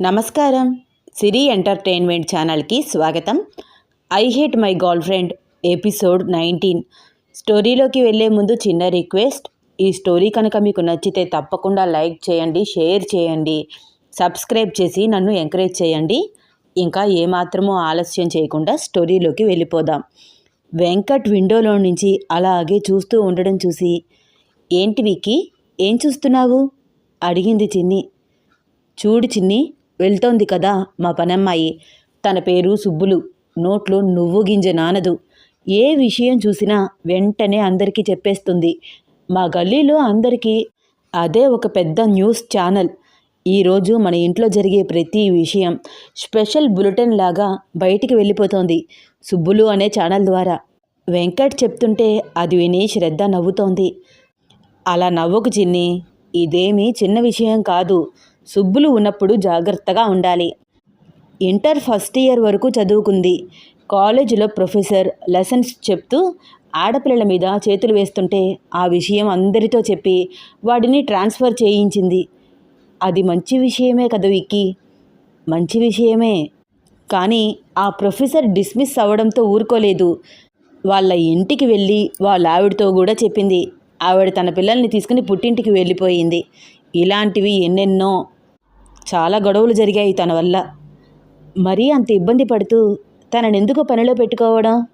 నమస్కారం. సిరి ఎంటర్టైన్మెంట్ ఛానల్కి స్వాగతం. I hate my girlfriend episode nineteen. స్టోరీలోకి వెళ్ళే ముందు చిన్న రిక్వెస్ట్ ఈ స్టోరీ కనుక మీకు నచ్చితే తప్పకుండా లైక్ చేయండి షేర్ చేయండి సబ్స్క్రైబ్ చేసి నన్ను ఎంకరేజ్ చేయండి. ఇంకా ఏమాత్రమూ ఆలస్యం చేయకుండా స్టోరీలోకి వెళ్ళిపోదాం. వెంకట్ విండోలో నుంచి అలాగే చూస్తూ ఉండడం చూసి ఏంటి వికి ఏం చూస్తున్నావు? అడిగింది చిన్ని. చూడు చిన్ని వెళ్తోంది కదా మా పనమ్మాయి. తన పేరు సుబ్బులు. నోట్లో నువ్వు గింజ నానదు. ఏ విషయం చూసినా వెంటనే అందరికీ చెప్పేస్తుంది. మా గల్లీలో అందరికీ అదే ఒక పెద్ద న్యూస్ ఛానల్. ఈరోజు మన ఇంట్లో జరిగే ప్రతి విషయం స్పెషల్ బులెటిన్ లాగా బయటికి వెళ్ళిపోతోంది సుబ్బులు అనే ఛానల్ ద్వారా. వెంకట్ చెప్తుంటే అది విని శ్రద్ధ నవ్వుతోంది. అలా నవ్వుకు చిన్ని ఇదేమీ చిన్న విషయం కాదు. సుబ్బులు ఉన్నప్పుడు జాగ్రత్తగా ఉండాలి. ఇంటర్ ఫస్ట్ ఇయర్ వరకు చదువుకుంది. కాలేజీలో ప్రొఫెసర్ లెసన్స్ చెప్తూ ఆడపిల్లల మీద చేతులు వేస్తుంటే ఆ విషయం అందరితో చెప్పి వాడిని ట్రాన్స్ఫర్ చేయించింది. అది మంచి విషయమే కదా విక్కీ. మంచి విషయమే. కానీ ఆ ప్రొఫెసర్ డిస్మిస్ అవ్వడంతో ఊరుకోలేదు. వాళ్ళ ఇంటికి వెళ్ళి వాళ్ళ ఆవిడతో కూడా చెప్పింది. ఆవిడ తన పిల్లల్ని తీసుకుని పుట్టింటికి వెళ్ళిపోయింది. ఇలాంటివి ఎన్నెన్నో చాలా గొడవలు జరిగాయి తన వల్ల. మరీ అంత ఇబ్బంది పడుతూ తననెందుకు పనిలో పెట్టుకోవడం?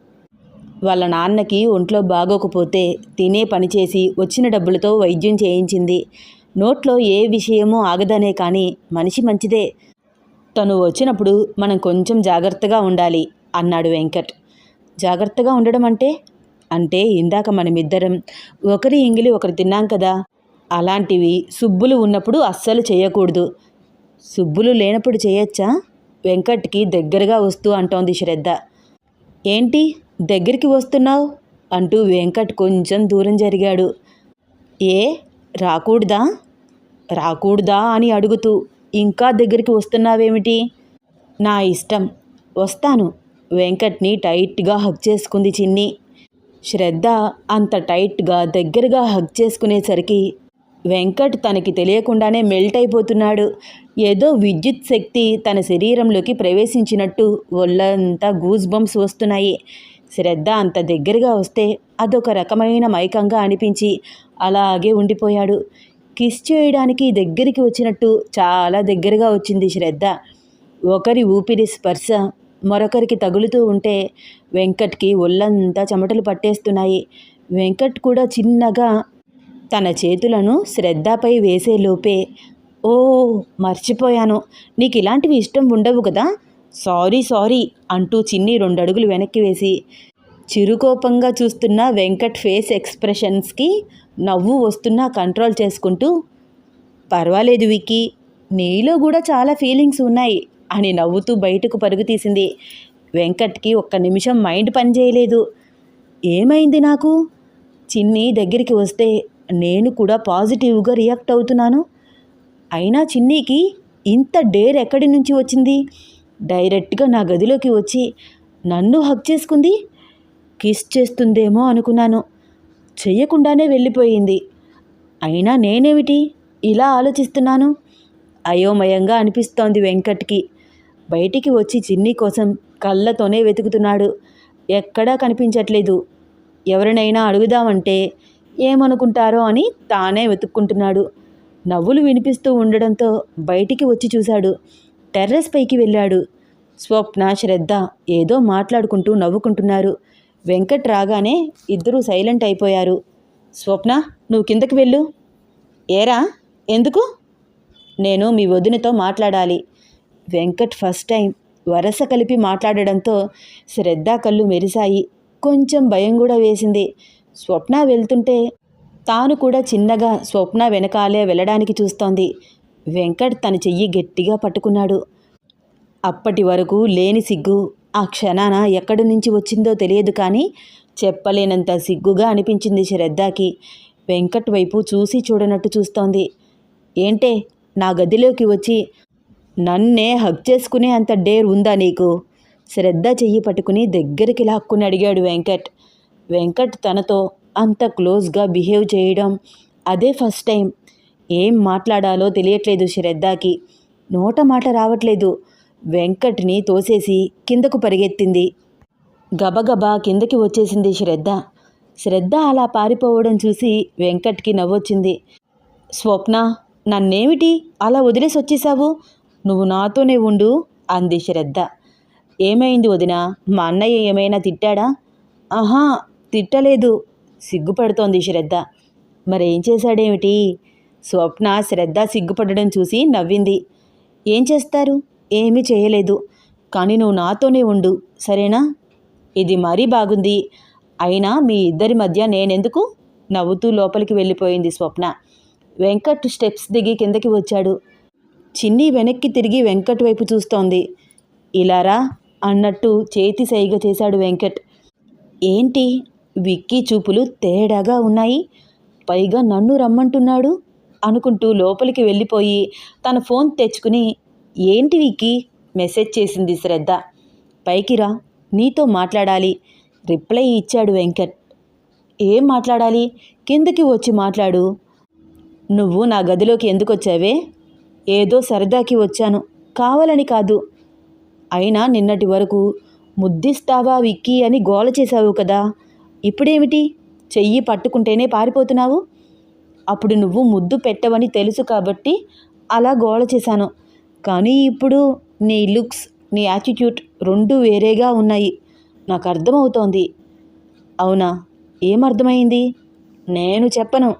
వాళ్ళ నాన్నకి ఒంట్లో బాగోకపోతే తినే పని చేసి వచ్చిన డబ్బులతో వైద్యం చేయించింది. నోట్లో ఏ విషయమూ ఆగదనే కానీ మనిషి మంచిదే. తను వచ్చినప్పుడు మనం కొంచెం జాగ్రత్తగా ఉండాలి అన్నాడు వెంకట్. జాగ్రత్తగా ఉండడం అంటే? అంటే ఇందాక మనమిద్దరం ఒకరి ఇంగిలి ఒకరు తిన్నాం కదా అలాంటివి సుబ్బులు ఉన్నప్పుడు అస్సలు చేయకూడదు. సుబ్బులు లేనప్పుడు చేయొచ్చా? వెంకట్కి దగ్గరగా వస్తూ అంటోంది శ్రద్ధ. ఏంటి? దగ్గరికి వస్తున్నావు? అంటూ వెంకట్ కొంచెం దూరం జరిగాడు. ఏ? రాకూడదా? రాకూడదా అని అడుగుతూ ఇంకా దగ్గరికి వస్తున్నావేమిటి? నా ఇష్టం. వస్తాను. వెంకట్ని టైట్గా హక్ చేసుకుంది చిన్ని. శ్రద్ధ అంత టైట్గా దగ్గరగా హక్ చేసుకునేసరికి వెంకట్ తనకి తెలియకుండానే మెల్ట్ అయిపోతున్నాడు. ఏదో విద్యుత్ శక్తి తన శరీరంలోకి ప్రవేశించినట్టు ఒళ్ళంతా గూస్ బంప్స్ వస్తున్నాయి. శ్రద్ధ అంత దగ్గరగా వస్తే అదొక రకమైన మైకంగా అనిపించి అలాగే ఉండిపోయాడు. కిస్ చేయడానికి దగ్గరికి వచ్చినట్టు చాలా దగ్గరగా వచ్చింది శ్రద్ధ. ఒకరి ఊపిరి స్పర్శ మరొకరికి తగులుతూ ఉంటే వెంకట్కి ఒళ్ళంతా చెమటలు పట్టేస్తున్నాయి. వెంకట్ కూడా చిన్నగా తన చేతులను శ్రద్ధపై వేసేలోపే ఓ మర్చిపోయాను. నీకు ఇలాంటివి ఇష్టం ఉండవు కదా? సారీ సారీ అంటూ చిన్ని రెండు అడుగులు వెనక్కి వేసి చిరుకోపంగా చూస్తున్న వెంకట్ ఫేస్ ఎక్స్ప్రెషన్స్కి నవ్వు వస్తున్నా కంట్రోల్ చేసుకుంటూ పర్వాలేదు విక్కీ నీలో కూడా చాలా ఫీలింగ్స్ ఉన్నాయి అని నవ్వుతూ బయటకు పరుగు తీసింది. వెంకట్కి ఒక్క నిమిషం మైండ్ పనిచేయలేదు ఏమైంది నాకు? చిన్ని దగ్గరికి వస్తే నేను కూడా పాజిటివ్గా రియాక్ట్ అవుతున్నాను. అయినా చిన్నీకి ఇంత డేర్ ఎక్కడి నుంచి వచ్చింది? డైరెక్ట్గా నా గదిలోకి వచ్చి నన్ను హక్ చేసుకుంది? కిస్ చేస్తుందేమో అనుకున్నాను. చెయ్యకుండానే వెళ్ళిపోయింది. అయినా నేనేమిటి ఇలా ఆలోచిస్తున్నాను? అయోమయంగా అనిపిస్తోంది వెంకట్కి. బయటికి వచ్చి చిన్ని కోసం కళ్ళతోనే వెతుకుతున్నాడు. ఎక్కడా కనిపించట్లేదు. ఎవరినైనా అడుగుదామంటే ఏమనుకుంటారో అని తానే వెతుక్కుంటున్నాడు. నవ్వులు వినిపిస్తూ ఉండడంతో బయటికి వచ్చి చూశాడు. టెర్రస్ పైకి వెళ్ళాడు. స్వప్న శ్రద్ధ ఏదో మాట్లాడుకుంటూ నవ్వుకుంటున్నారు. వెంకట్ రాగానే ఇద్దరూ సైలెంట్ అయిపోయారు. స్వప్న నువ్వు కిందకి వెళ్ళు. ఏరా ఎందుకు? నేను మీ వదినతో మాట్లాడాలి. వెంకట్ ఫస్ట్ టైం వరస కలిపి మాట్లాడడంతో శ్రద్ధ కళ్ళు మెరిశాయి. కొంచెం భయం కూడా వేసింది. స్వప్న వెళ్తుంటే తాను కూడా చిన్నగా స్వప్న వెనకాలే వెళ్ళడానికి చూస్తోంది. వెంకట్ తన చెయ్యి గట్టిగా పట్టుకున్నాడు. అప్పటి వరకు లేని సిగ్గు ఆ క్షణాన ఎక్కడి నుంచి వచ్చిందో తెలియదు కానీ చెప్పలేనంత సిగ్గుగా అనిపించింది శ్రద్ధకి. వెంకట్ వైపు చూసి చూడనట్టు చూస్తోంది. ఏంటే నా గదిలోకి వచ్చి నన్నే హక్ చేసుకునే అంత డేర్ ఉందా నీకు? శ్రద్ధ చెయ్యి పట్టుకుని దగ్గరికి లాక్కుని అడిగాడు వెంకట్. వెంకట్ తనతో అంత క్లోజ్గా బిహేవ్ చేయడం. అదే ఫస్ట్ టైం. ఏం మాట్లాడాలో తెలియట్లేదు శ్రద్ధకి నోట మాట రావట్లేదు. వెంకట్ని తోసేసి కిందకు పరిగెత్తింది. గబగబా కిందకి వచ్చేసింది శ్రద్ధ శ్రద్ధ అలా పారిపోవడం చూసి వెంకట్కి నవ్వొచ్చింది. స్వప్న నన్నేమిటి? అలా వదిలేసి వచ్చేసావు? నువ్వు నాతోనే ఉండు అంది శ్రద్ధ ఏమైంది వదిన? మా అన్నయ్య ఏమైనా తిట్టాడా? ఆహా తిట్టలేదు. సిగ్గుపడుతోంది శ్రద్ధ. మరేం చేశాడేమిటి? స్వప్న శ్రద్ధ సిగ్గుపడడం చూసి నవ్వింది. ఏం చేస్తారు? ఏమీ చేయలేదు. కానీ నువ్వు నాతోనే ఉండు సరేనా? ఇది మరీ బాగుంది. అయినా మీ ఇద్దరి మధ్య నేనెందుకు? నవ్వుతూ లోపలికి వెళ్ళిపోయింది స్వప్న. వెంకట్ స్టెప్స్ దిగి కిందకి వచ్చాడు. చిన్ని వెనక్కి తిరిగి వెంకట్ వైపు చూస్తోంది. ఇలారా అన్నట్టు చేతి సైగ చేశాడు వెంకట్. ఏంటి? విక్కీ చూపులు తేడాగా ఉన్నాయి. పైగా నన్ను రమ్మంటున్నాడు అనుకుంటూ లోపలికి వెళ్ళిపోయి తన ఫోన్ తెచ్చుకుని ఏంటి విక్కీ? మెసేజ్ చేసింది శ్రద్ధ. పైకిరా నీతో మాట్లాడాలి. రిప్లై ఇచ్చాడు వెంకట్. ఏం మాట్లాడాలి? కిందకి వచ్చి మాట్లాడు. నువ్వు నా గదిలోకి ఎందుకు వచ్చావే ఏదో సరదాకి వచ్చాను. కావాలని కాదు. అయినా నిన్నటి వరకు ముద్దిస్తావా విక్కీ అని గోల చేశావు కదా. ఇప్పుడేమిటి? చెయ్యి పట్టుకుంటేనే పారిపోతున్నావు? అప్పుడు నువ్వు ముద్దు పెట్టవని తెలుసు కాబట్టి అలా గోల చేశాను. కానీ ఇప్పుడు నీ లుక్స్ నీ యాటిట్యూడ్ రెండు వేరేగా ఉన్నాయి. నాకు అర్థమవుతోంది అవునా? ఏమర్థమైంది? నేను చెప్పను.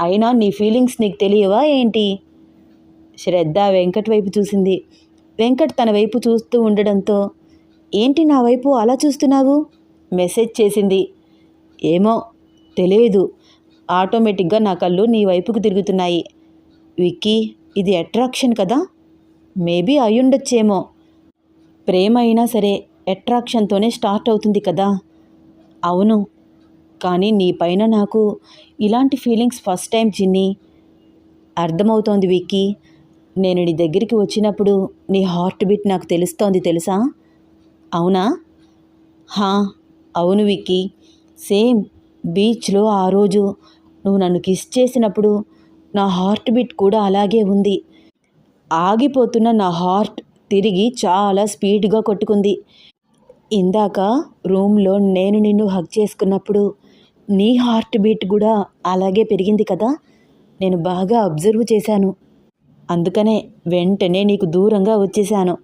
అయినా నీ ఫీలింగ్స్ నీకు తెలియవా ఏంటి? శ్రద్ధ వెంకట్ వైపు చూసింది. వెంకట్ తన వైపు చూస్తూ ఉండడంతో ఏంటి నా వైపు అలా చూస్తున్నావు? మెసేజ్ చేసింది. ఏమో తెలియదు. ఆటోమేటిక్గా నా కళ్ళు నీ వైపుకు తిరుగుతున్నాయి. విక్కీ ఇది అట్రాక్షన్ కదా? మేబీ అయ్యుండొచ్చేమో. ప్రేమ అయినా సరే అట్రాక్షన్తోనే స్టార్ట్ అవుతుంది కదా? అవును. కానీ నీ పైన నాకు ఇలాంటి ఫీలింగ్స్ ఫస్ట్ టైం చిన్ని. అర్థమవుతోంది విక్కీ. నేను నీ దగ్గరికి వచ్చినప్పుడు నీ హార్ట్ బీట్ నాకు తెలుస్తోంది తెలుసా? అవునా? హా అవును విక్కీ. సేమ్ బీచ్లో ఆ రోజు నువ్వు నన్ను కిస్ చేసినప్పుడు నా హార్ట్ బీట్ కూడా అలాగే ఉంది. ఆగిపోతున్న నా హార్ట్ తిరిగి చాలా స్పీడ్గా కొట్టుకుంది. ఇందాక రూమ్లో నేను నిన్ను హక్ చేసుకున్నప్పుడు నీ హార్ట్ బీట్ కూడా అలాగే పెరిగింది కదా? నేను బాగా అబ్జర్వ్ చేశాను. అందుకనే వెంటనే నీకు దూరంగా వచ్చేసాను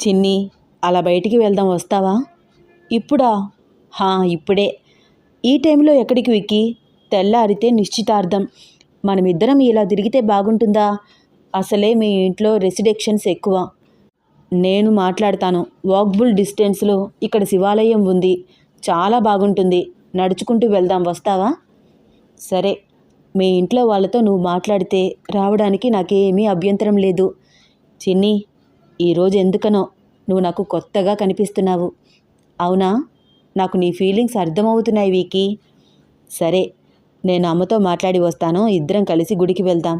చిన్ని అలా బయటికి వెళ్దాం వస్తావా? ఇప్పుడా? హా ఇప్పుడే. ఈ టైంలో ఎక్కడికి విక్కి? తెల్లారితే నిశ్చితార్థం. మనమిద్దరం ఇలా తిరిగితే బాగుంటుందా? అసలే మీ ఇంట్లో రెసిడెక్షన్స్ ఎక్కువ. నేను మాట్లాడతాను. వాక్బుల్ డిస్టెన్స్లో ఇక్కడ శివాలయం ఉంది. చాలా బాగుంటుంది. నడుచుకుంటూ వెళ్దాం వస్తావా? సరే. మీ ఇంట్లో వాళ్ళతో నువ్వు మాట్లాడితే రావడానికి నాకేమీ అభ్యంతరం లేదు. చిన్ని ఈరోజు ఎందుకనో నువ్వు నాకు కొత్తగా కనిపిస్తున్నావు. అవునా? నాకు నీ ఫీలింగ్స్ అర్థమవుతున్నాయి వీకి. సరే నేను అమ్మతో మాట్లాడి వస్తాను. ఇద్దరం కలిసి గుడికి వెళ్దాం.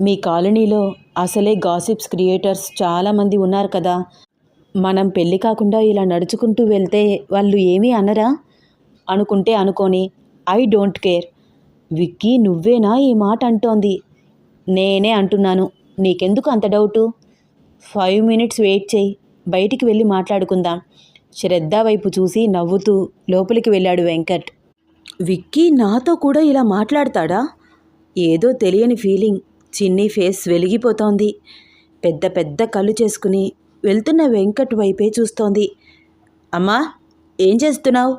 మీ కాలనీలో అసలే గాసిప్స్ క్రియేటర్స్ చాలామంది ఉన్నారు కదా. మనం పెళ్ళి కాకుండా ఇలా నడుచుకుంటూ వెళ్తే వాళ్ళు ఏమీ అనరా? అనుకుంటే అనుకోని ఐ డోంట్ కేర్ విక్కీ నువ్వేనా ఈ మాట అంటోంది? నేనే అంటున్నాను. నీకెందుకు అంత డౌటు ఫైవ్ మినిట్స్ వెయిట్ చేయి. బయటికి వెళ్ళి మాట్లాడుకుందాం. శ్రద్ధ వైపు చూసి నవ్వుతూ లోపలికి వెళ్ళాడు వెంకట్. విక్కీ నాతో కూడా ఇలా మాట్లాడతాడా? ఏదో తెలియని ఫీలింగ్. చిన్ని ఫేస్ వెలిగిపోతోంది. పెద్ద పెద్ద కళ్ళు చేసుకుని వెళ్తున్న వెంకట్ వైపే చూస్తోంది. అమ్మా ఏం చేస్తున్నావు?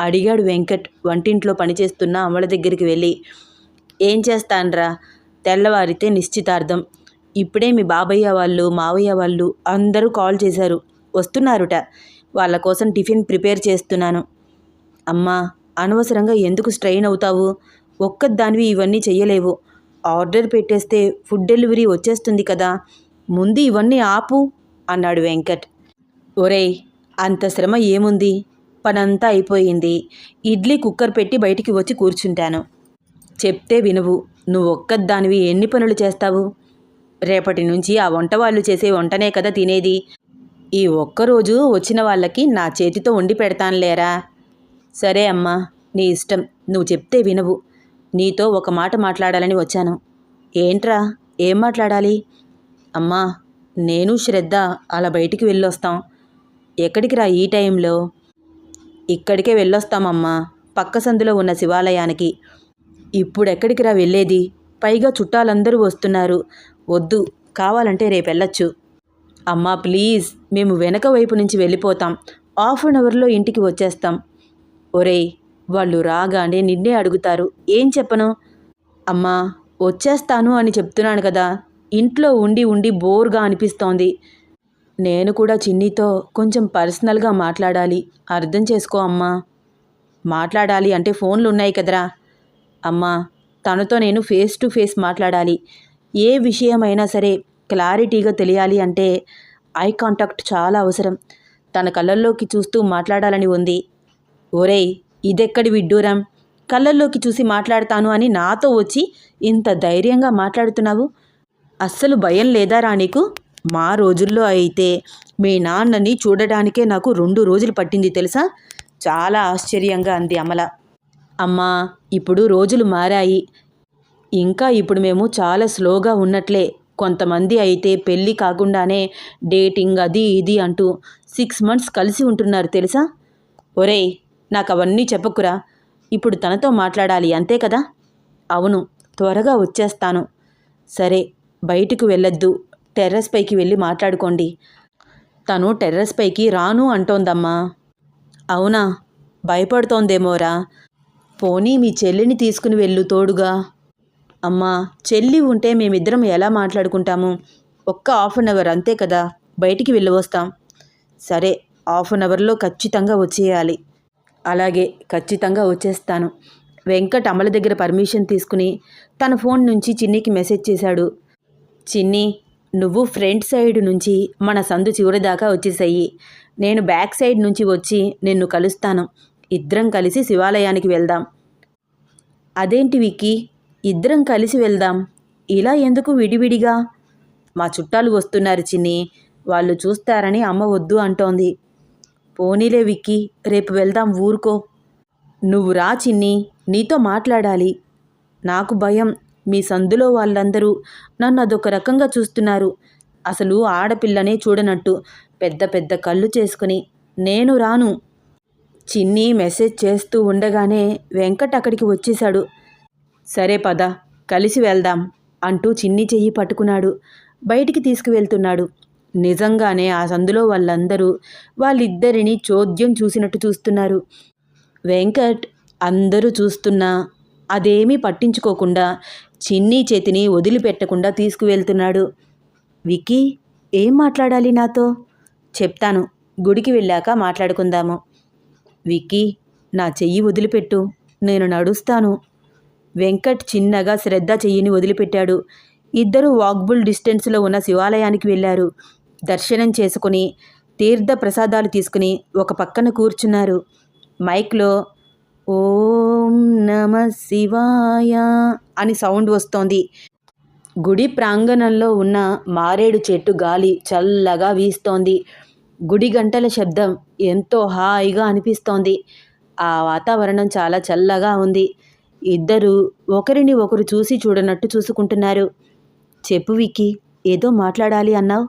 అడిగాడు వెంకట్ వంటింట్లో పనిచేస్తున్న అమ్మల దగ్గరికి వెళ్ళి. ఏం చేస్తానరా? తెల్లవారితే నిశ్చితార్థం. ఇప్పుడే మీ బాబయ్య వాళ్ళు మావయ్య వాళ్ళు అందరూ కాల్ చేశారు. వస్తున్నారుట. వాళ్ళ కోసం టిఫిన్ ప్రిపేర్ చేస్తున్నాను. అమ్మా అనవసరంగా ఎందుకు స్ట్రెయిన్ అవుతావు? ఒక్కదానివి ఇవన్నీ చెయ్యలేవు. ఆర్డర్ పెట్టేస్తే ఫుడ్ డెలివరీ వచ్చేస్తుంది కదా. ముందు ఇవన్నీ ఆపు అన్నాడు వెంకట్. ఒరేయ్ అంత శ్రమ ఏముంది? పనంతా అయిపోయింది. ఇడ్లీ కుక్కర్ పెట్టి బయటికి వచ్చి కూర్చుంటాను. చెప్తే వినువు నువ్వు ఒక్కదానివి ఎన్ని పనులు చేస్తావు? రేపటి నుంచి ఆ వంట వాళ్ళు చేసే వంటనే కదా తినేది. ఈ ఒక్కరోజు వచ్చిన వాళ్ళకి నా చేతితో వండి పెడతానులేరా? సరే అమ్మా నీ ఇష్టం. నువ్వు చెప్తే వినవు. నీతో ఒక మాట మాట్లాడాలని వచ్చాను. ఏంట్రా? ఏం మాట్లాడాలి? అమ్మా నేను శ్రద్ధ అలా బయటికి వెళ్ళొస్తాం. ఎక్కడికి రా ఈ టైంలో? ఇక్కడికే వెళ్ళొస్తామమ్మా పక్క సందులో ఉన్న శివాలయానికి. ఇప్పుడెక్కడికి రా వెళ్ళేది? పైగా చుట్టాలందరూ వస్తున్నారు. వద్దు కావాలంటే రేపు వెళ్ళొచ్చు అమ్మా ప్లీజ్ మేము వెనక వైపు నుంచి వెళ్ళిపోతాం. హాఫ్ అన్ అవర్లో ఇంటికి వచ్చేస్తాం. ఒరేయ్ వాళ్ళు రాగానే నిన్నే అడుగుతారు. ఏం చెప్పను? అమ్మా వచ్చేస్తాను అని చెప్తున్నాను కదా. ఇంట్లో ఉండి ఉండి బోర్గా అనిపిస్తోంది. నేను కూడా చిన్నితో కొంచెం పర్సనల్గా మాట్లాడాలి. అర్థం చేసుకో అమ్మా. మాట్లాడాలి అంటే ఫోన్లు ఉన్నాయి కదరా. అమ్మా తనతో నేను ఫేస్ టు ఫేస్ మాట్లాడాలి. ఏ విషయమైనా సరే క్లారిటీగా తెలియాలి అంటే ఐ కాంటాక్ట్ చాలా అవసరం. తన కళ్ళల్లోకి చూస్తూ మాట్లాడాలని ఉంది. ఒరేయ్ ఇదెక్కడి విడ్డూరం? కళ్ళల్లోకి చూసి మాట్లాడతాను అని నాతో వచ్చి ఇంత ధైర్యంగా మాట్లాడుతున్నావు? అస్సలు భయం లేదా రా నీకు? మా రోజుల్లో అయితే మీ నాన్నని చూడడానికే నాకు రెండు రోజులు పట్టింది తెలుసా? చాలా ఆశ్చర్యంగా అంది అమల. అమ్మా ఇప్పుడు రోజులు మారాయి. ఇంకా ఇప్పుడు మేము చాలా స్లోగా ఉన్నట్లే. కొంతమంది అయితే పెళ్ళి కాకుండానే డేటింగ్ అది ఇది అంటూ సిక్స్ మంత్స్ కలిసి ఉంటున్నారు తెలుసా? ఒరేయ్ నాకు అవన్నీ చెప్పకురా. ఇప్పుడు తనతో మాట్లాడాలి అంతే కదా? అవును త్వరగా వచ్చేస్తాను. సరే బయటకు వెళ్ళొద్దు. టెర్రస్ పైకి వెళ్ళి మాట్లాడుకోండి. తను టెర్రస్ పైకి రాను అంటోందమ్మా. అవునా? భయపడుతోందేమోరా? పోనీ మీ చెల్లిని తీసుకుని వెళ్ళు తోడుగా. అమ్మా చెల్లి ఉంటే మేమిద్దరం ఎలా మాట్లాడుకుంటాము? ఒక్క హాఫ్ అన్ అవర్ అంతే కదా బయటికి వెళ్ళి వస్తాం సరే హాఫ్ అన్ అవర్లో ఖచ్చితంగా వచ్చేయాలి. అలాగే ఖచ్చితంగా వచ్చేస్తాను. వెంకట్ అమల దగ్గర పర్మిషన్ తీసుకుని తన ఫోన్ నుంచి చిన్నికి మెసేజ్ చేశాడు. చిన్ని నువ్వు ఫ్రంట్ సైడ్ నుంచి మన సందు చివరి దాకా వచ్చేసాయి. నేను బ్యాక్ సైడ్ నుంచి వచ్చి నిన్ను కలుస్తాను. ఇద్దరం కలిసి శివాలయానికి వెళ్దాం. అదేంటి విక్కీ? ఇద్దరం కలిసి వెళ్దాం. ఇలా ఎందుకు విడివిడిగా? మా చుట్టాలు వస్తున్నారు చిన్ని. వాళ్ళు చూస్తారని అమ్మ వద్దు అంటోంది. పోనీలే విక్కి రేపు వెళ్దాం ఊరుకో. నువ్వు రా చిన్ని నీతో మాట్లాడాలి. నాకు భయం. మీ సందులో వాళ్ళందరూ నన్ను అదొక రకంగా చూస్తున్నారు. అసలు ఆడపిల్లనే చూడనట్టు పెద్ద పెద్ద కళ్ళు చేసుకుని నేను రాను. చిన్ని మెసేజ్ చేస్తూ ఉండగానే వెంకట్ అక్కడికి వచ్చేశాడు. సరే పద కలిసి వెళ్దాం అంటూ చిన్ని చెయ్యి పట్టుకున్నాడు. బయటికి తీసుకువెళ్తున్నాడు. నిజంగానే ఆ సందులో వాళ్ళందరూ వాళ్ళిద్దరిని చోద్యం చూసినట్టు చూస్తున్నారు. వెంకట్ అందరూ చూస్తున్నా అదేమీ పట్టించుకోకుండా చిన్ని చేతిని వదిలిపెట్టకుండా తీసుకువెళ్తున్నాడు. విక్కీ ఏం మాట్లాడాలి నాతో? చెప్తాను గుడికి వెళ్ళాక మాట్లాడుకుందాము. విక్కీ నా చెయ్యి వదిలిపెట్టు నేను నడుస్తాను. వెంకట్ చిన్నగా శ్రద్ధ చెయ్యిని వదిలిపెట్టాడు. ఇద్దరూ వాక్బుల్ డిస్టెన్స్లో ఉన్న శివాలయానికి వెళ్ళారు. దర్శనం చేసుకుని తీర్థ ప్రసాదాలు తీసుకుని ఒక పక్కన కూర్చున్నారు. మైక్లో ఓం నమ శివాయ అని సౌండ్ వస్తోంది. గుడి ప్రాంగణంలో ఉన్న మారేడు చెట్టు గాలి చల్లగా వీస్తోంది. గుడి గంటల శబ్దం ఎంతో హాయిగా అనిపిస్తోంది. ఆ వాతావరణం చాలా చల్లగా ఉంది. ఇద్దరూ ఒకరిని ఒకరు చూసి చూడనట్టు చూసుకుంటున్నారు. చెప్పు విక్కి ఏదో మాట్లాడాలి అన్నావు.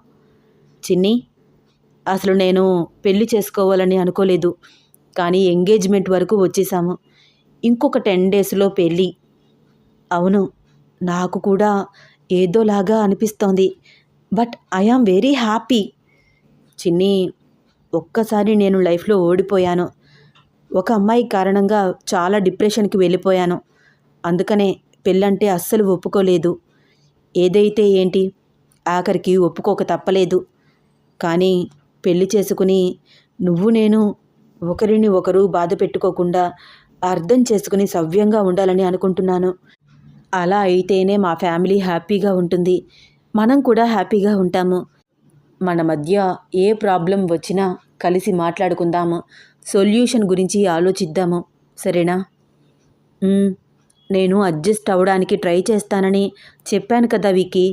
చిన్ని అసలు నేను పెళ్ళి చేసుకోవాలని అనుకోలేదు కానీ ఎంగేజ్మెంట్ వరకు వచ్చేసాము. ఇంకొక టెన్ డేస్లో పెళ్ళి అవును నాకు కూడా ఏదోలాగా అనిపిస్తోంది but I am very happy. Chinni ఒక్కసారి నేను లైఫ్లో ఓడిపోయాను. ఒక అమ్మాయి కారణంగా చాలా డిప్రెషన్కి వెళ్ళిపోయాను. అందుకనే పెళ్ళంటే అస్సలు ఒప్పుకోలేదు. ఏదైతే ఏంటి? ఆఖరికి ఒప్పుకోక తప్పలేదు. కానీ పెళ్ళి చేసుకుని నువ్వు నేను ఒకరిని ఒకరు బాధ పెట్టుకోకుండా అర్థం చేసుకుని సవ్యంగా ఉండాలని అనుకుంటున్నాను. అలా అయితేనే మా ఫ్యామిలీ హ్యాపీగా ఉంటుంది. మనం కూడా హ్యాపీగా ఉంటాము. మన మధ్య ఏ ప్రాబ్లం వచ్చినా కలిసి మాట్లాడుకుందాము? సొల్యూషన్ గురించి ఆలోచిద్దాము? సరేనా? నేను అడ్జస్ట్ అవ్వడానికి ట్రై చేస్తానని చెప్పాను కదా వికీ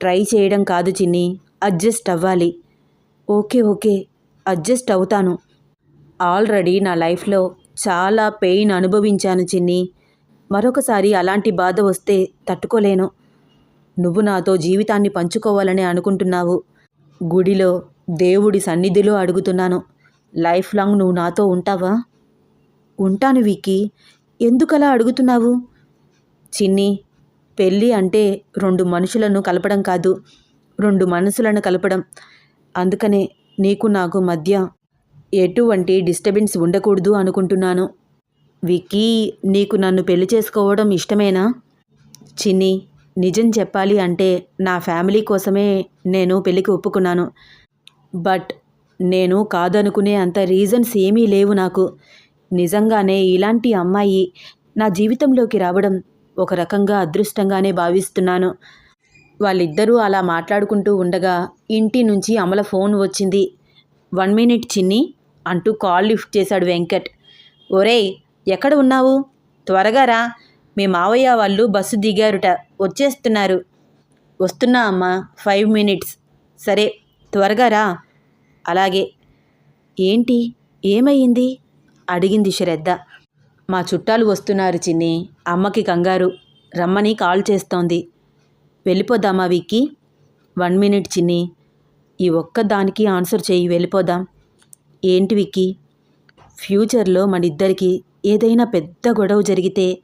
ట్రై చేయడం కాదు చిన్ని అడ్జస్ట్ అవ్వాలి. ఓకే ఓకే అడ్జస్ట్ అవుతాను. ఆల్రెడీ నా లైఫ్లో చాలా పెయిన్ అనుభవించాను చిన్ని. మరొకసారి అలాంటి బాధ వస్తే తట్టుకోలేను. నువ్వు నాతో జీవితాన్ని పంచుకోవాలని అనుకుంటున్నావు. గుడిలో దేవుడి సన్నిధిలో అడుగుతున్నాను. లైఫ్ లాంగ్ నువ్వు నాతో ఉంటావా? ఉంటాను విక్కీ. ఎందుకలా అడుగుతున్నావు? చిన్ని పెళ్ళి అంటే రెండు మనుషులను కలపడం కాదు రెండు మనసులను కలపడం. అందుకనే నీకు నాకు మధ్య ఎటువంటి డిస్టర్బెన్స్ ఉండకూడదు అనుకుంటున్నాను. విక్కీ నీకు నన్ను పెళ్ళి చేసుకోవడం ఇష్టమేనా? చిన్ని నిజం చెప్పాలి అంటే నా ఫ్యామిలీ కోసమే నేను పెళ్ళికి ఒప్పుకున్నాను. బట్ నేను కాదనుకునే అంత రీజన్స్ ఏమీ లేవు నాకు. నిజంగానే ఇలాంటి అమ్మాయి నా జీవితంలోకి రావడం ఒక రకంగా అదృష్టంగానే భావిస్తున్నాను. వాళ్ళిద్దరూ అలా మాట్లాడుకుంటూ ఉండగా ఇంటి నుంచి అమల ఫోన్ వచ్చింది. వన్ మినిట్ చిన్ని అంటూ కాల్ లిఫ్ట్ చేశాడు వెంకట్. ఒరేయ్ ఎక్కడ ఉన్నావు? త్వరగా రా. మీ మావయ్య వాళ్ళు బస్సు దిగారుట వచ్చేస్తున్నారు. వస్తున్నా అమ్మా ఫైవ్ మినిట్స్. సరే. త్వరగా రా. అలాగే. ఏంటి? ఏమయ్యింది? అడిగింది శ్రద్ధ మా చుట్టాలు వస్తున్నారు చిన్ని. అమ్మకి కంగారు. రమ్మని కాల్ చేస్తోంది. వెళ్ళిపోదామా విక్కి? వన్ మినిట్ చిన్ని. ఈ ఒక్క దానికి ఆన్సర్ చేయి. వెళ్ళిపోదాం. ఏంటి విక్కీ? ఫ్యూచర్లో మనిద్దరికి ఏదైనా పెద్ద గొడవ జరిగితే?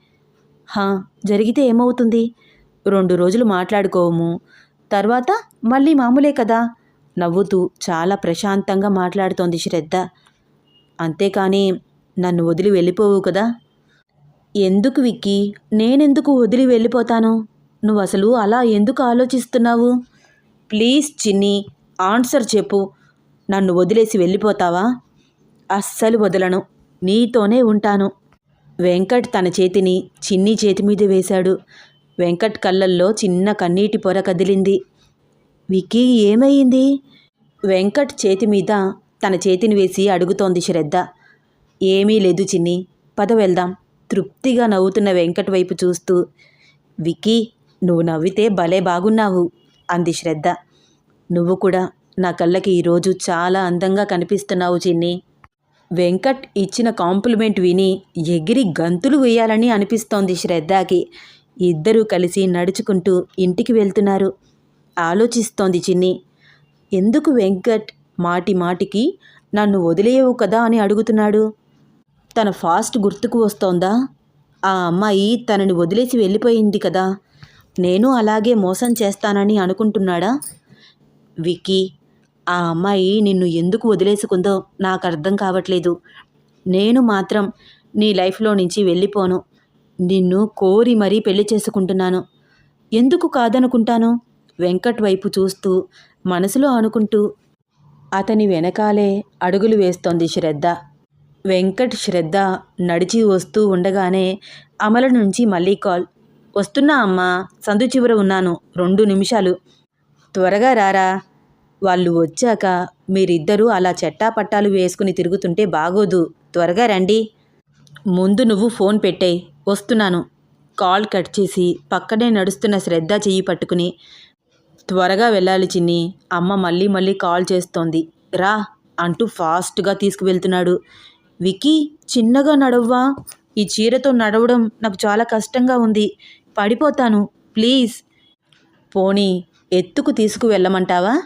హా జరిగితే ఏమవుతుంది? రెండు రోజులు మాట్లాడుకోము. తర్వాత మళ్ళీ మామూలే కదా. నవ్వుతూ చాలా ప్రశాంతంగా మాట్లాడుతోంది శ్రద్ధ. అంతేకాని నన్ను వదిలి వెళ్ళిపోవు కదా? ఎందుకు విక్కీ? నేనెందుకు వదిలి వెళ్ళిపోతాను? నువ్వు అసలు అలా ఎందుకు ఆలోచిస్తున్నావు? ప్లీజ్ చిన్ని ఆన్సర్ చెప్పు. నన్ను వదిలేసి వెళ్ళిపోతావా? అస్సలు వదలను. నీతోనే ఉంటాను. వెంకట్ తన చేతిని చిన్ని చేతి మీద వేశాడు. వెంకట్ కళ్ళల్లో చిన్న కన్నీటి పొర కదిలింది. విక్కీ ఏమయ్యింది వెంకట్ చేతి మీద తన చేతిని వేసి అడుగుతోంది శ్రద్ధ. ఏమీ లేదు చిన్ని పద వెళ్దాం. తృప్తిగా నవ్వుతున్న వెంకట్ వైపు చూస్తూ విక్కీ నువ్వు నవ్వితే భలే బాగున్నావు అంది శ్రద్ధ. నువ్వు కూడా నా కళ్ళకి ఈరోజు చాలా అందంగా కనిపిస్తున్నావు చిన్ని. వెంకట్ ఇచ్చిన కాంప్లిమెంట్ విని ఎగిరి గంతులు వేయాలని అనిపిస్తోంది శ్రద్ధకి. ఇద్దరూ కలిసి నడుచుకుంటూ ఇంటికి వెళ్తున్నారు. ఆలోచిస్తోంది చిన్ని. ఎందుకు వెంకట్ మాటి మాటికి నన్ను వదిలేయవు కదా అని అడుగుతున్నాడు. తన ఫాస్ట్ గుర్తుకు వస్తోందా? ఆ అమ్మాయి తనని వదిలేసి వెళ్ళిపోయింది కదా. నేను అలాగే మోసం చేస్తానని అనుకుంటున్నాడా? విక్కీ ఆ అమ్మాయి నిన్ను ఎందుకు వదిలేసుకుందో నాకు అర్థం కావట్లేదు. నేను మాత్రం నీ లైఫ్లో నుంచి వెళ్ళిపోను. నిన్ను కోరి మరీ పెళ్ళి చేసుకుంటున్నాను. ఎందుకు కాదనుకుంటాను? వెంకట్ వైపు చూస్తూ మనసులో అనుకుంటూ అతని వెనకాలే అడుగులు వేస్తోంది శ్రద్ధ. వెంకట్ శ్రద్ధ నడిచి వస్తూ ఉండగానే అమల నుంచి మళ్ళీ కాల్. వస్తున్నా అమ్మా సందు చివర ఉన్నాను రెండు నిమిషాలు. త్వరగా రారా. వాళ్ళు వచ్చాక మీరిద్దరూ అలా చెట్టాపట్టాలు వేసుకుని తిరుగుతుంటే బాగోదు. త్వరగా రండి. ముందు నువ్వు ఫోన్ పెట్టేయ్. వస్తున్నాను. కాల్ కట్ చేసి పక్కనే నడుస్తున్న శ్రద్ధ చెయ్యి పట్టుకుని త్వరగా వెళ్ళాలి చిన్ని. అమ్మ మళ్ళీ మళ్ళీ కాల్ చేస్తోంది. రా అంటూ ఫాస్ట్గా తీసుకువెళ్తున్నాడు. వికీ చిన్నగా నడవ్వా? ఈ చీరతో నడవడం నాకు చాలా కష్టంగా ఉంది. పడిపోతాను. ప్లీజ్. పోనీ ఎత్తుకు తీసుకువెళ్ళమంటావా?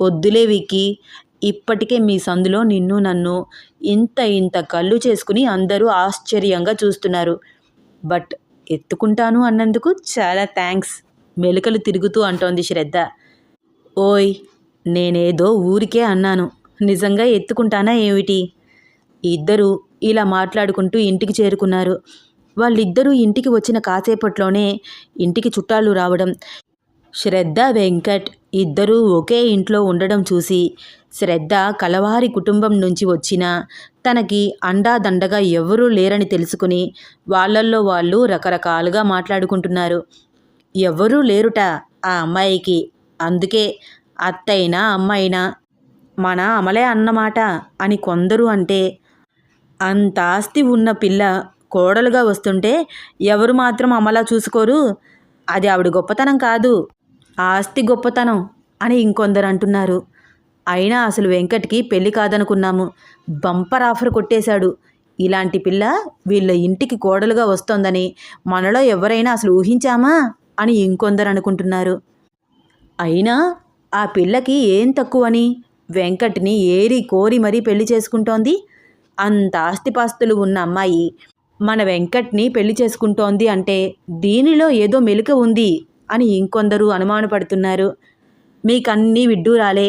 వద్దులే విక్కీ. ఇప్పటికే మీ సందులో నిన్ను నన్ను ఇంత ఇంత కళ్ళు చేసుకుని అందరూ ఆశ్చర్యంగా చూస్తున్నారు. బట్ ఎత్తుకుంటాను అన్నందుకు చాలా థ్యాంక్స్ మెలికలు తిరుగుతూ అంటోంది శ్రద్ధ. ఓయ్ నేనేదో ఊరికే అన్నాను. నిజంగా ఎత్తుకుంటానా ఏమిటి? ఇద్దరూ ఇలా మాట్లాడుకుంటూ ఇంటికి చేరుకున్నారు. వాళ్ళిద్దరూ ఇంటికి వచ్చిన కాసేపట్లోనే ఇంటికి చుట్టాలు రావడం. శ్రద్ధ వెంకట్ ఇద్దరూ ఒకే ఇంట్లో ఉండడం చూసి శ్రద్ధ కలవారి కుటుంబం నుంచి వచ్చిన తనకి అండాదండగా ఎవరూ లేరని తెలుసుకుని వాళ్ళల్లో వాళ్ళు రకరకాలుగా మాట్లాడుకుంటున్నారు. ఎవరూ లేరుట ఆ అమ్మాయికి. అందుకే అత్తైనా అమ్మాయినా మన అమలే అన్నమాట అని కొందరు అంటే అంత ఆస్తి ఉన్న పిల్ల కోడలుగా వస్తుంటే ఎవరు మాత్రం అమలా చూసుకోరు. అది ఆవిడ గొప్పతనం కాదు. ఆస్తి గొప్పతనం అని ఇంకొందరు అంటున్నారు. అయినా అసలు వెంకట్కి పెళ్ళి కాదనుకున్నాము. బంపర్ ఆఫర్ కొట్టేశాడు. ఇలాంటి పిల్ల వీళ్ళ ఇంటికి కోడలుగా వస్తోందని మనలో ఎవరైనా అసలు ఊహించామా? అని ఇంకొందరు అనుకుంటున్నారు అయినా ఆ పిల్లకి ఏం తక్కువని? వెంకట్ని ఏరి కోరి మరీ పెళ్ళి చేసుకుంటోంది? అంత ఆస్తిపాస్తులు ఉన్న అమ్మాయి మన వెంకట్ని పెళ్ళి చేసుకుంటోంది అంటే దీనిలో ఏదో మెలుక ఉంది అని ఇంకొందరు అనుమానపడుతున్నారు. మీకన్నీ విడ్డూరాలే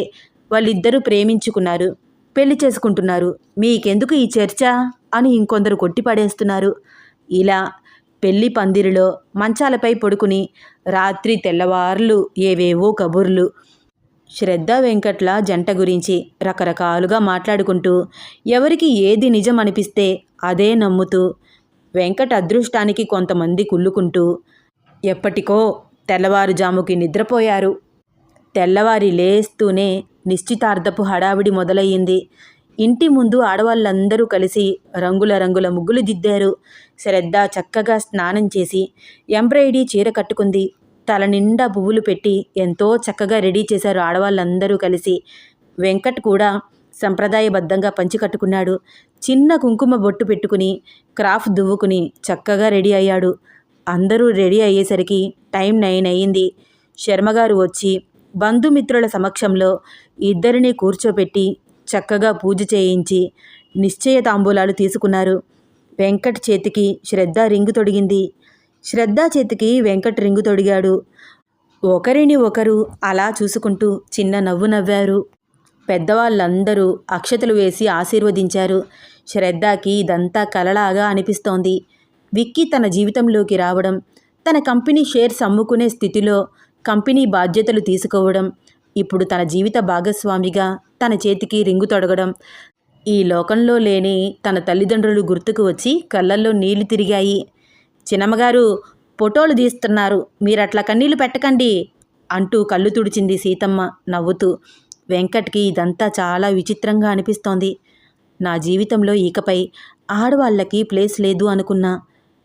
వాళ్ళిద్దరూ ప్రేమించుకున్నారు పెళ్ళి చేసుకుంటున్నారు మీకెందుకు ఈ చర్చ? అని ఇంకొందరు కొట్టిపడేస్తున్నారు. ఇలా పెళ్ళి పందిరిలో మంచాలపై పడుకుని రాత్రి తెల్లవార్లు ఏవేవో కబుర్లు. శ్రద్ధ వెంకట్ల జంట గురించి రకరకాలుగా మాట్లాడుకుంటూ ఎవరికి ఏది నిజం అనిపిస్తే అదే నమ్ముతూ వెంకట్ అదృష్టానికి కొంతమంది కుళ్ళుకుంటూ ఎప్పటికో తెల్లవారుజాముకి నిద్రపోయారు. తెల్లవారి లేస్తూనే నిశ్చితార్థపు హడావిడి మొదలయ్యింది. ఇంటి ముందు ఆడవాళ్ళందరూ కలిసి రంగుల రంగుల ముగ్గులు దిద్దారు. శ్రద్ధ చక్కగా స్నానం చేసి ఎంబ్రాయిడీ చీర కట్టుకుంది. తల నిండా పువ్వులు పెట్టి ఎంతో చక్కగా రెడీ చేశారు ఆడవాళ్ళందరూ కలిసి. వెంకట్ కూడా సంప్రదాయబద్ధంగా పంచి కట్టుకున్నాడు. చిన్న కుంకుమ బొట్టు పెట్టుకుని క్రాఫ్ దువ్వుకుని చక్కగా రెడీ అయ్యాడు. అందరూ రెడీ అయ్యేసరికి టైం నైన్ అయ్యింది. శర్మగారు వచ్చి బంధుమిత్రుల సమక్షంలో ఇద్దరిని కూర్చోపెట్టి చక్కగా పూజ చేయించి నిశ్చయ తాంబూలాలు తీసుకున్నారు. వెంకట్ చేతికి శ్రద్ధ రింగు తొడిగింది. శ్రద్ధ చేతికి వెంకట్ రింగు తొడిగాడు. ఒకరిని ఒకరు అలా చూసుకుంటూ చిన్న నవ్వు నవ్వారు. పెద్దవాళ్ళందరూ అక్షతలు వేసి ఆశీర్వదించారు. శ్రద్ధకి ఇదంతా కలలాగా అనిపిస్తోంది. విక్కీ తన జీవితంలోకి రావడం తన కంపెనీ షేర్స్ అమ్ముకునే స్థితిలో కంపెనీ బాధ్యతలు తీసుకోవడం ఇప్పుడు తన జీవిత భాగస్వామిగా తన చేతికి రింగు తొడగడం. ఈ లోకంలో లేని తన తల్లిదండ్రులు గుర్తుకు వచ్చి కళ్ళల్లో నీళ్ళు తిరిగాయి. చిన్నమ్మగారు ఫోటోలు తీస్తున్నారు. మీరు అట్లా కన్నీళ్ళు పెట్టకండి అంటూ కళ్ళు తుడిచింది సీతమ్మ నవ్వుతూ. వెంకట్కి ఇదంతా చాలా విచిత్రంగా అనిపిస్తోంది. నా జీవితంలో ఇకపై ఆడవాళ్ళకి ప్లేస్ లేదు అనుకున్నా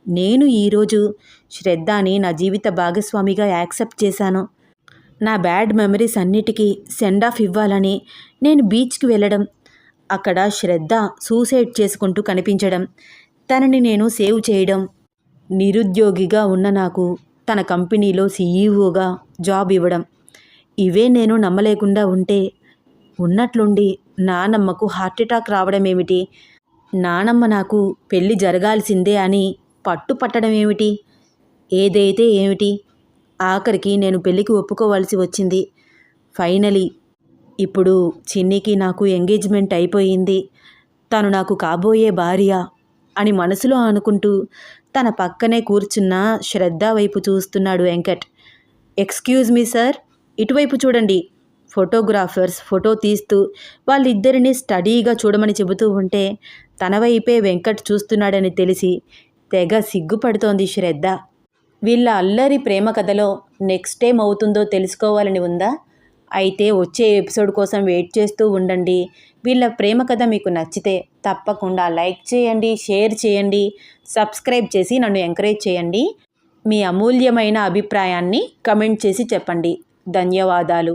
నేను ఈరోజు శ్రద్ధని నా జీవిత భాగస్వామిగా యాక్సెప్ట్ చేశాను. నా బ్యాడ్ మెమరీస్ అన్నిటికీ సెండ్ ఆఫ్ ఇవ్వాలని నేను బీచ్కి వెళ్ళడం అక్కడ శ్రద్ధ సూసైడ్ చేసుకుంటూ కనిపించడం తనని నేను సేవ్ చేయడం నిరుద్యోగిగా ఉన్న నాకు తన కంపెనీలో సీఈఓగా జాబ్ ఇవ్వడం ఇవే నేను నమ్మలేకుండా ఉంటే ఉన్నట్లుండి నానమ్మకు హార్ట్అటాక్ రావడం ఏమిటి నానమ్మ నాకు పెళ్ళి జరగాల్సిందే అని పట్టు పట్టడం ఏమిటి ఏదైతే ఏమిటి? ఆఖరికి నేను పెళ్ళికి ఒప్పుకోవాల్సి వచ్చింది. ఫైనలీ ఇప్పుడు చిన్నికి నాకు ఎంగేజ్మెంట్ అయిపోయింది. తను నాకు కాబోయే భార్య అని మనసులో అనుకుంటూ తన పక్కనే కూర్చున్న శ్రద్ధ వైపు చూస్తున్నాడు వెంకట్. ఎక్స్క్యూజ్ మీ సార్ ఇటువైపు చూడండి. ఫోటోగ్రాఫర్స్ ఫోటో తీస్తూ వాళ్ళిద్దరిని స్టడీగా చూడమని చెబుతూ ఉంటే తన వైపే వెంకట్ చూస్తున్నాడని తెలిసి తెగ సిగ్గుపడుతోంది శ్రద్ధ. వీళ్ళ అల్లరి ప్రేమ కథలో నెక్స్ట్ టైం అవుతుందో తెలుసుకోవాలని ఉందా? అయితే వచ్చే ఎపిసోడ్ కోసం వెయిట్ చేస్తూ ఉండండి. వీళ్ళ ప్రేమ కథ మీకు నచ్చితే తప్పకుండా లైక్ చేయండి షేర్ చేయండి సబ్స్క్రైబ్ చేసి నన్ను ఎంకరేజ్ చేయండి. మీ అమూల్యమైన అభిప్రాయాన్ని కమెంట్ చేసి చెప్పండి. ధన్యవాదాలు.